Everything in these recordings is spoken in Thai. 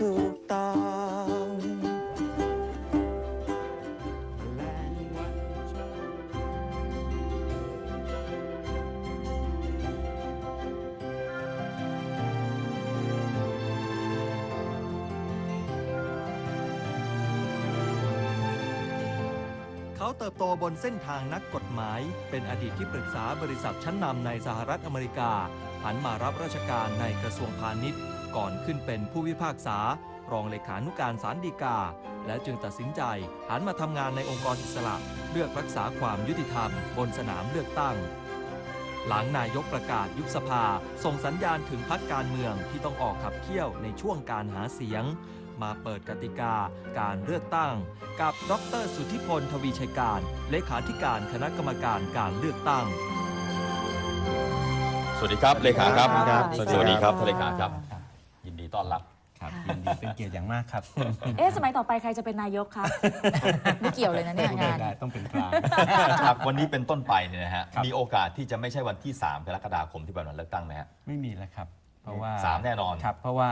ถูกต้องเขาเติบโตบนเส้นทางนักกฎหมาย เป็นอดีตที่ปรึกษาบริษัทชั้นนำในสหรัฐอเมริกา หันมารับราชการในกระทรวงพาณิชย์ ก่อนขึ้นเป็นผู้พิพากษา รองเลขานุการศาลฎีกา และจึงตัดสินใจหันมาทำงานในองค์กรอิสระ เลือกรักษาความยุติธรรม บนสนามเลือกตั้ง หลังนายกประกาศยุบสภา ส่งสัญญาณถึงพักการเมืองที่ต้องออกขับเคี่ยวในช่วงการหาเสียง มาเปิดกติกาการเลือกตั้ง กับดรสุทธิพลทวีชัยการ เลขาธิการคณะกรรมการการเลือกตั้งสวัสดีครับ เลขาครับครับสวัสดีครับสวัสดีเลครัขาบครับยินดี ต้อนรับ ครับยินดีเป็นเกียรติอย่างมากครับ เอ๊ะสมัยต่อไปใครจะเป็นนายกคะ ไม่เกี่ยวเลยนะเนี่ยงาน ได้ต้องเป็นกลาง ครับวันนี้เป็นต้นไปเนี่ยนะฮะครับ มีโอกาสที่จะไม่ใช่วันที่ 3 กรกฎาคมที่เป็นวันเลือกตั้งไหมฮะ ไม่มีแล้วครับ เพราะว่าสามแน่นอน ครับ เพราะว่า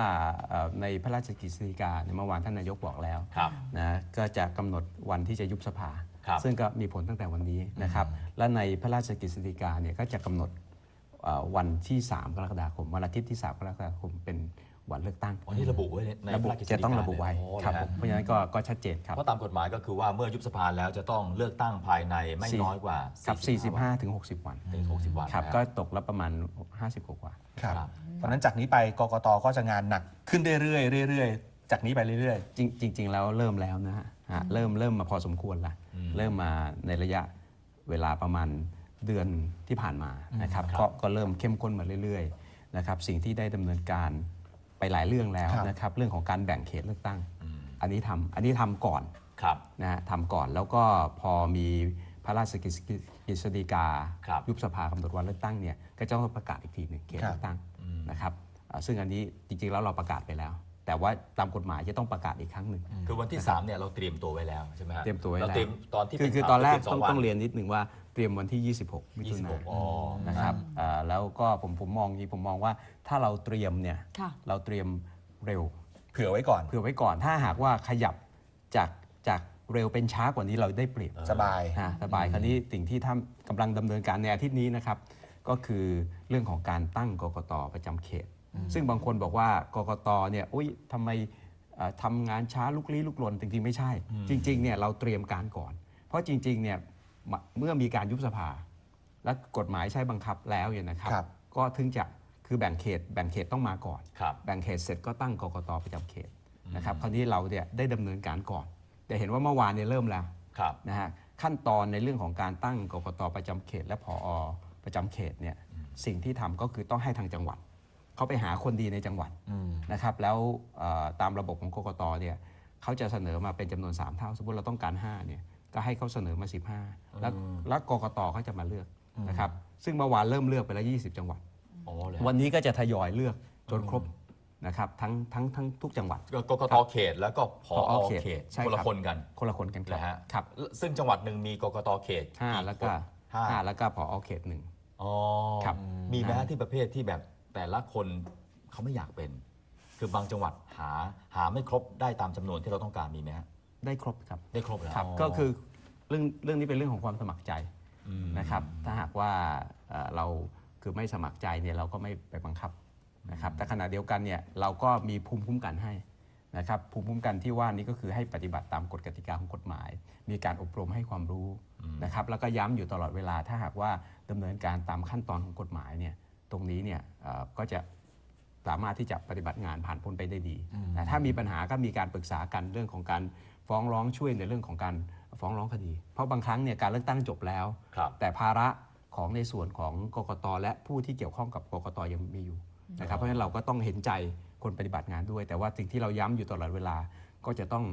เอ่อในพระราชกฤษฎีกาในยเมื่อวานท่านนายกบอกแล้วครับ นะก็จะกำหนดวันที่จะยุบสภา ครับซึ่งก็มีผลตั้งแต่วันนี้นะครับ และในพระราชกฤษฎีกาเนี่ยก็จะกำหนดเอ่อวันที่ 3 กรกฎาคมวันอาทิตย์ที่ 3 กรกฎาคมเป็น วันเลือกตั้งวันนี้ระบุไว้ในระบุพาชกฤษฎีกาจะต้องระบุไว้โอ้ครับนะผฮะมเพราะฉะนั้นก็ก็ชัดเจนครับเพราะตามกฎหมายก็คือว่าเมื่อยุบสภาแล้วจะต้องเลือกตั้งภายในไม่น้อยกว่าครับ45 45ถึง60 วันถึง60 วันครับนะฮะก็ตกละประมาณ 50 กว่าๆครับครับเพราะฉะนั้นจากนี้ไปกกตก็จะงานหนักขึ้นเรื่อยๆเรื่อยๆจากนี้ไปเรื่อยจริงจริง ๆ แล้วเริ่มแล้วนะฮะฮะเริ่มเริ่มมาพอสมควรละเริ่มมาในระยะเวลาประมาณเดือนที่ผ่านมานะครับครับก็ก็เริ่มเข้มข้นมาเรื่อยๆนะครับสิ่งที่ได้ดำเนินการ ไปหลายเรื่องแล้วนะครับเรื่องของการแบ่งเขตเลือกตั้งอันนี้ทำอันนี้ทำก่อนครับ นะฮะทำก่อนแล้วก็พอมีพระราชกฤษฎีกา ครับ ยุบสภากำหนดวันเลือกตั้งเนี่ยก็จะต้องประกาศอีกทีหนึ่งเขตเลือกตั้งนะครับอ่าซึ่งอันนี้จริงๆแล้วเราประกาศไปแล้ว แต่ว่าตามกฎหมายจะต้องประกาศอีกครั้งหนึ่ง คือวันที่3เนี่ยเราเตรียมตัวไว้แล้วใช่ไหมฮะเตรียมตัวไว้เราแล้ว เตรียมตอนที่คือเป็คือข่าวตอนแรกเตต้องมสต้องวันเรียนนิดหนึ่งว่าเตรียมวันที่ 26 มิถุนายน26อ๋อนะครับอ่าแล้วก็ผมผมมองอย่างนี้ผมมองว่าถ้าเราเตรียมเนี่ยค่ะ เราเตรียมเร็วๆเผื่อไว้ก่อน เผื่อไว้ก่อนถ้าหากว่าขยับจากจากเร็วเป็นช้ากว่านี้เราได้เปรียบสบาย ฮะสบายคราวนี้สิ่งที่ท่านกำลังดำเนินการในอาทิตย์นี้นะครับ ก็คือเรื่องของการตั้งกกตประจำเขต ซึ่งบางคนบอกว่ากกตเนี่ยอุ้ยทำไมเอ่อทำงานช้าลุกลี้ลุกลนจริงๆไม่ใช่ จริงๆเนี่ยเราเตรียมการก่อน เพราะจริงๆเนี่ยมะเมื่อมีการยุบสภา และกฎหมายใช้บังคับแล้วเนี่ยนะครับ ครับ ก็ถึงจะคือแบ่งเขตแบ่งเขตต้องมาก่อน ครับ แบ่งเขตเสร็จก็ตั้งกกตประจำเขตนะครับคราวนี้เราเนี่ยได้ดำเนินการก่อน แต่เห็นว่าเมื่อวานเนี่ยเริ่มแล้ว ครับ นะฮะขั้นตอนในเรื่องของการตั้งกกตประจำเขต และผอประจำเขตเนี่ยสิ่งที่ทำก็คือต้องให้ทางจังหวัด เขาไปหาคนดีในจังหวัดนะครับ แล้วเอ่อตามระบบของกกตเนี่ยเขาจะเสนอมาเป็นจำนวน 3 เท่า สมมติเราต้องการ 5 เนี่ย ก็ให้เขาเสนอมา 15 แล้วแล้วกกตเขาจะมาเลือกนะครับ ซึ่งเมื่อวานเริ่มเลือกไปแล้ว 20 จังหวัดอ๋อเลยวันนี้ก็จะทยอยเลือกจนครบนะครับทั้งทั้งทั้งทุกจังหวัดกกตเขตแล้วก็ผอผอเขเขตตใช่คนละครับคนกันคนละคนกันครับนะฮะครับซึ่งจังหวัดหนึ่งมีกกตเขตห้าแล้วก็ห้าห้าแล้วก็ผอเขตหนึ่งอ๋อครับมีไหมฮะที่ประเภทที่แบบ แต่ละคนเขาไม่อยากเป็น คือบางจังหวัดหาหาไม่ครบได้ตามจำนวนที่เราต้องการมีไหมฮะได้ครบครับได้ครบแล้วครับ ก็คือเรื่องเรื่องนี้เป็นเรื่องของความสมัครใจนะครับ ถ้าหากว่าเอ่อเราคือไม่สมัครใจเนี่ยเราก็ไม่ไปบังคับนะครับ แต่ขณะเดียวกันเนี่ยเราก็มีภูมิคุ้มกันให้นะครับ ภูมิคุ้มกันที่ว่านี้ก็คือให้ปฏิบัติตามกฎกติกาของกฎหมาย มีการอบรมให้ความรู้นะครับ แล้วก็ย้ำอยู่ตลอดเวลาถ้าหากว่าดำเนินการตามขั้นตอนของกฎหมายเนี่ย ตรงนี้เนี่ยเอ่อก็จะสามารถที่จะปฏิบัติงานผ่านพ้นไปได้ดีนะถ้ามีปัญหาก็มีการปรึกษากันเรื่องของการฟ้องร้องช่วยในเรื่องของการฟ้องร้องคดี เพราะบางครั้งเนี่ยการเลือกตั้งจบแล้วครับแต่ภาระของในส่วนของกกตและผู้ที่เกี่ยวข้องกับกกตยังมีอยู่นะครับเพราะฉะนั้นเราก็ต้องเห็นใจคนปฏิบัติงานด้วย แต่ว่าสิ่งที่เราย้ำอยู่ตลอดเวลาก็จะต้อง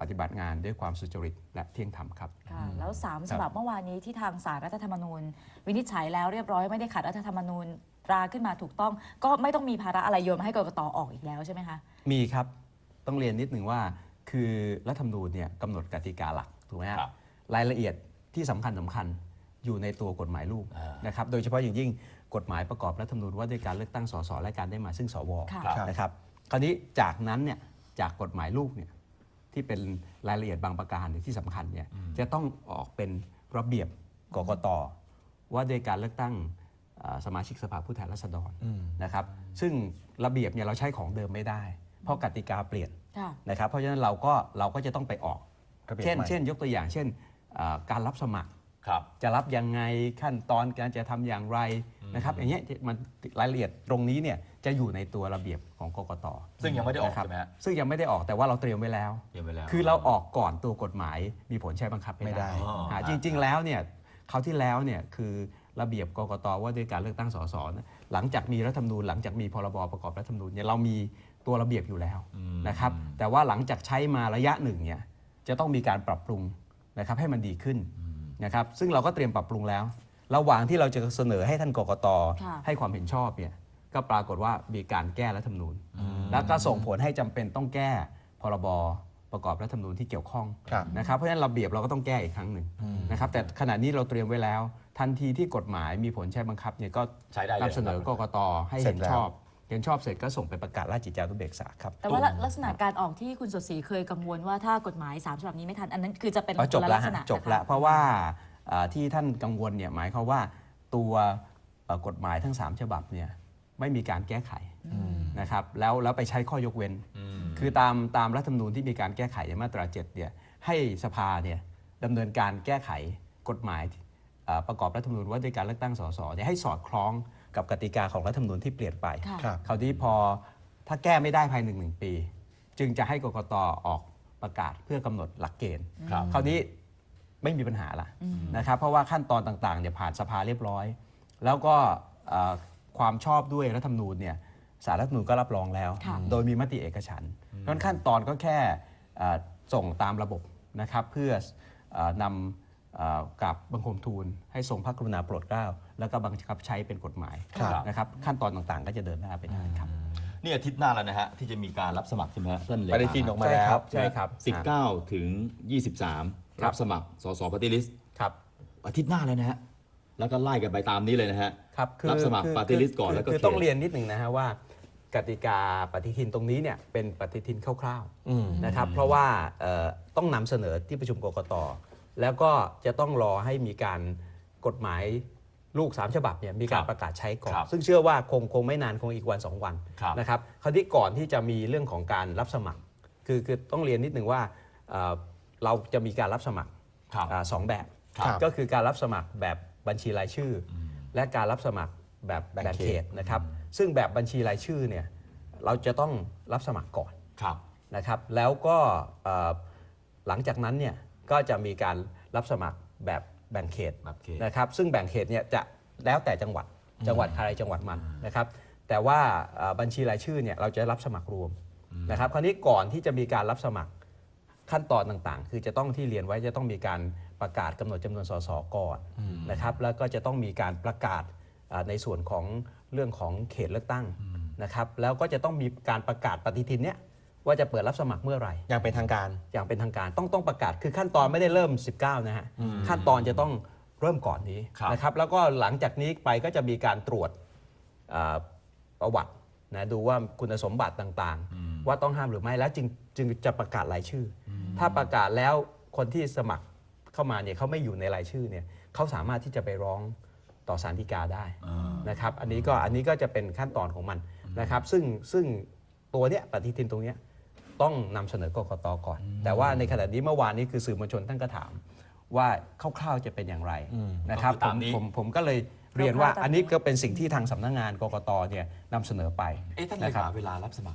ปฏิบัติงานด้วยความสุจริตและเที่ยงธรรมครับค่ะแล้ว 3 ฉบับเมื่อวานนี้ที่ทางสารรัฐธรรมนูญ วินิจฉัยแล้วเรียบร้อยไม่ได้ขัดรัฐธรรมนูญ ตราขึ้นมาถูกต้อง ก็ไม่ต้องมีภาระอะไรโยนมาให้กรกตออกอีกแล้วใช่ไหมคะมีครับต้องเรียนนิดหนึ่งว่า คือรัฐธรรมนูญเนี่ยกำหนดกติกาหลักถูกไหมฮะครับรายละเอียดที่สำคัญสำคัญอยู่ในตัวกฎหมายลูกอ่านนะครับโดยเฉพาะอย่างยิ่งกฎหมายประกอบรัฐธรรมนูญว่าด้วยการเลือกตั้งสสและการได้มาซึ่งสวค่ะครับนะครับคราวนี้จากนั้นเนี่ยจากกฎหมายลูกเนี่ยที่เป็นรายละเอียดบางประการเนี่ยที่สำคัญเนี่ยจะต้องออกเป็นระเบียบกกตว่าด้วยการเลือกตั้งเอ่อ สมาชิกสภาผู้แทนราษฎรนะครับซึ่งระเบียบเนี่ยเราใช้ของเดิมไม่ได้ เพราะกติกาเปลี่ยนค่ะนะครับเพราะฉะนั้นเราก็เราก็จะต้องไปออกระเบียบเช่นใหม่เช่น ยกตัวอย่าง เช่นเอ่อการรับสมัครครับจะรับยังไงขั้นตอนการจะทำอย่างไรนะครับอย่างเงี้ยมันรายละเอียดตรงนี้เนี่ยจะอยู่ในตัวระเบียบของกกตซึ่งยังไม่ได้ออกนะครับใช่ไหมฮะซึ่งยังไม่ได้ออกแต่ว่าเราเตรียมไว้แล้วเตรียมไว้แล้ว คือเราออกก่อนตัวกฎหมายมีผลใช้บังคับไม่ไม่ได้ได้อ๋ออ่าฮะจริง ๆ แล้วเนี่ยเขาวที่แล้วเนี่ยคือ ระเบียบกกตว่าด้วยการเลือกตั้งสสเนี่ยหลังจากมีรัฐธรรมนูญหลังจากมีพรบประกอบรัฐธรรมนูญเนี่ยเรามีตัวระเบียบอยู่แล้วนะครับแต่ว่าหลังจากใช้มาระยะหนึ่งเนี่ยจะต้องมีการปรับปรุงนะครับให้มันดีขึ้นนะครับซึ่งเราก็เตรียมปรับปรุงแล้ว ระหว่างที่เราจะเสนอให้ท่านกกตค่ะให้ความเห็นชอบเนี่ยก็ปรากฏว่ามีการแก้รัฐธรรมนูญ แล้วก็ส่งผลให้จำเป็นต้องแก้พรบ ประกอบรัฐธรรมนูญที่เกี่ยวข้องครับนะครับเพราะฉะนั้นระเบียบเราก็ต้องแก้อีกครั้งหนึ่งนะครับแต่ขณะนี้เราเตรียมไว้แล้ว ทันทีที่กฎหมายมีผลใช้บังคับเนี่ยก็ใช้ได้เลย นำเสนอกกตให้เสร็เห็จนแล้วชอบเห็นชอบเสร็จก็ส่งไปประกาศราชกิจจานุเบกษาครับ แต่ว่าลักษณะการออกที่คุณสดศรีเคยกังวลว่าถ้ากฎหมายสามฉบับนี้ไม่ทันอันนั้นคือจะเป็นอ๋อจบคนละแล้วลักษฮะณะจบแล้วนะคะเพราะว่าเอ่อที่ท่านกังวลเนี่ยหมายความว่าตัวเอ่อกฎหมายทั้ง 3 ฉบับเนี่ยไม่มีการแก้ไขนะครับแล้วแล้วไปใช้ข้อยกเว้น คือตามตามรัฐธรรมนูญที่มีการแก้ไขในมาตรา7เนี่ยให้สภาเนี่ยดำเนินการแก้ไขกฎหมายเอ่อประกอบรัฐธรรมนูญว่าด้วยการเลือกตั้งสสเนี่ยให้สอดคล้องกับกติกาของรัฐธรรมนูญที่เปลี่ยนไปค่ะครับคราวนี้พอถ้าแก้ไม่ได้ภายในหนึ่งปี จึงจะให้กกตออกประกาศเพื่อกำหนดหลักเกณฑ์ครับคราวนี้ไม่มีปัญหาละนะครับเพราะว่าขั้นตอนต่างๆเนี่ยผ่านสภาเรียบร้อย แล้วก็เอ่อความชอบด้วยรัฐธรรมนูญเนี่ย สารรัฐธรรมนูญก็รับรองแล้ว ค่ะโดยมีมติเอกฉันท์เพราะฉะนั้นขั้นตอนก็แค่เอ่อส่งตามระบบนะครับ เพื่อเออนำเอ่อกราบบังคมทูล ให้ทรงพระกรุณาโปรดเกล้า แล้วก็บังคับใช้เป็นกฎหมายครับ นะครับขั้นตอนต่างๆ ก็จะเดินหน้าไปได้ครับ นี่อาทิตย์หน้าแล้วนะฮะ ที่จะมีการรับสมัครใช่ไหมฮะท่านเลปฏิทินออกมาแล้วใช่ครับ 19 ถึง 23 รับสมัคร สสปฏิลิสครับ อาทิตย์หน้าแล้วนะฮะ แล้วก็ไล่กันไปตามนี้เลยนะฮะ ครับคือรับสมัครคือ party list ก่อนคืแล้วก็คือเขต ต้องเรียนนิดหนึ่งนะฮะว่า กติกาปฏิทินตรงนี้เนี่ยเป็นปฏิทินคร่าวอืมๆนะครับเพราะว่าเอ่อต้องนำเสนอที่ประชุมกกตแล้วก็จะต้องรอให้มีการกฎหมายลูกสามฉบับเนี่ยมีการครับประกาศใช้ก่อนครับซึ่งเชื่อว่าคงคงไม่นานคงอีกวันสองวันครับนะครับคราวนี้ก่อนที่จะมีเรื่องของการรับสมัคร คือคือต้องเรียนนิดหนึ่งว่าเอ่อเราจะมีการรับสมัครครับอ่าสองแบบครับก็คือการรับสมัครแบบบัญชีรายชื่ออและการรับสมัครแบบแบ่แบ่งงเขเขตตนะครับ ซึ่งแบบบัญชีรายชื่อเนี่ยเราจะต้องรับสมัครก่อนครับนะครับ แล้วก็เอ่อหลังจากนั้นเนี่ยก็จะมีการรับสมัครแบบแบ่งเขตแบบเขตนะครับซึ่งแบ่งเขตเนี่ยจะแล้วแต่จังหวัดจังหวัดใครจังหวัดมันนะครับแต่ว่าเอ่อบัญชีรายชื่อเนี่ยเราจะรับสมัครรวมนะครับ คราวนี้ก่อนที่จะมีการรับสมัครขั้นตอนต่างๆ คือจะต้องที่เรียนไว้จะต้องมีการประกาศกำหนดจำนวนสสก่อนนะครับแล้วก็จะต้องมีการประกาศอ่า ในส่วนของเรื่องของเขตเลือกตั้งนะครับแล้วก็จะต้องมีการประกาศปฏิทินเนี้ยว่าจะเปิดรับสมัครเมื่อไหร่อย่างเป็นทางการอย่างเป็นทางการต้องต้องประกาศคือขั้นตอนไม่ได้เริ่ม 19 นะฮะขั้นตอนจะต้องเริ่มก่อนนี้ครับนะครับแล้วก็หลังจากนี้ไปก็จะมีการตรวจอ่าประวัตินะดูว่าคุณสมบัติต่างๆ ว่าต้องห้ามหรือไม่แล้วจึงจึงจะประกาศรายชื่ออถ้าประกาศแล้วคนที่สมัครเข้ามาเนี่ยเขาไม่อยู่ในรายชื่อเนี่ยเขาสามารถที่จะไปร้อง ต่อศาลฎีกาได้นะครับอันนี้ก็อันนี้ก็จะเป็นขั้นตอนของมันนะครับ ซึ่งซึ่งตัวเนี้ยปฏิทินตรงเนี้ยต้องนำเสนอกกตก่อน แต่ว่าในขณะนี้เมื่อวานนี้คือสื่อมวลชนท่านก็ถามว่าคร่าวๆจะเป็นอย่างไรนะครับก็คือผตามมนี้ผมผมก็เลยเรียนว่าคร่าวๆตามนี้อันนี้ก็เป็นสิ่งที่ทางสำนักงานกกตเนี่ยนำเสนอไปเอ๊ะท่านเลนะครัขาบเวลารับสมัคร